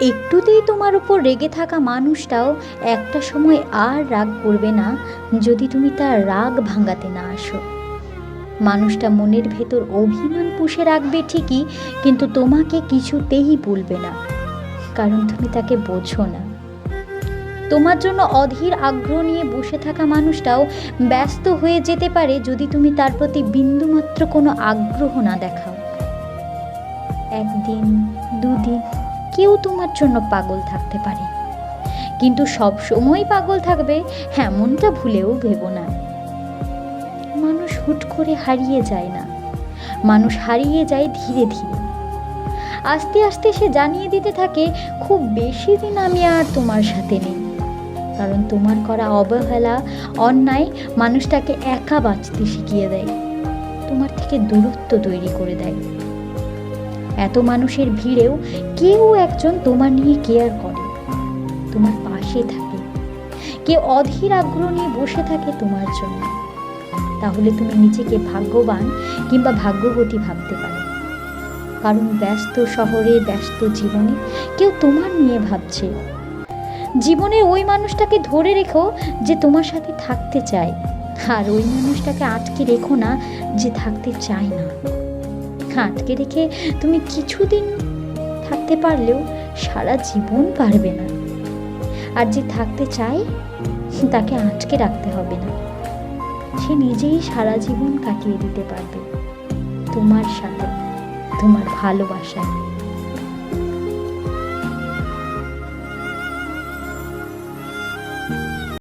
একটুতেই তোমার উপর রেগে থাকা মানুষটাও একটা সময় আর রাগ করবে না যদি তুমি তার রাগ ভাঙাতে না আসো। মানুষটা মনের ভেতর অভিমান পুষে রাখবে ঠিকই, কিন্তু তোমাকে কিছুতেই বলবে না, কারণ তুমি তাকে বোঝো না। তোমার জন্য অধীর আগ্রহ নিয়ে বসে থাকা মানুষটাও ব্যস্ত হয়ে যেতে পারে যদি তুমি তার প্রতি বিন্দুমাত্র কোনো আগ্রহ না দেখাও। একদিন, দুদিন কেউ তোমার জন্য পাগল থাকতে পারে। কিন্তু সব সময় পাগল থাকবে, এমনটা ভুলেও ভেবো না। মানুষ হুট করে হারিয়ে যায় না। মানুষ হারিয়ে যায় ধীরে ধীরে। আস্তে আস্তে সে জানিয়ে দিতে থাকে, খুব বেশি দিন আমি আর তোমার সাথে নেই। কারণ তোমার করা অবহেলা, অন্যায় মানুষটাকে একা বাঁচতে শিখিয়ে দেয়। তোমার থেকে দূরত্ব তৈরি করে দেয়। এত মানুষের ভিড়েও কেউ একজন তোমার নিয়ে কেয়ার করে, তোমার পাশে থাকে। কেউ অধীর আগ্রহ নিয়ে বসে থাকে তোমার জন্য। তাহলে তুমি নিজেকে ভাগ্যবান কিংবা ভাগ্যবতী ভাবতে পারো। কারণ ব্যস্ত শহরে, ব্যস্ত জীবনে কেউ তোমার নিয়ে ভাবছে। জীবনের ওই মানুষটাকে ধরে রেখো যে তোমার সাথে থাকতে চায়। আর ওই মানুষটাকে আটকে রেখো না যে থাকতে চায় না। আটকে রেখে তুমি কিছুদিন থাকতে পারলেও সারা জীবন পারবে না। আর যে থাকতে চায়, তাকে আটকে রাখতে হবে না। সে নিজেই সারা জীবন কাটিয়ে দিতে পারবে। তোমার সাথে, তোমার ভালোবাসায়।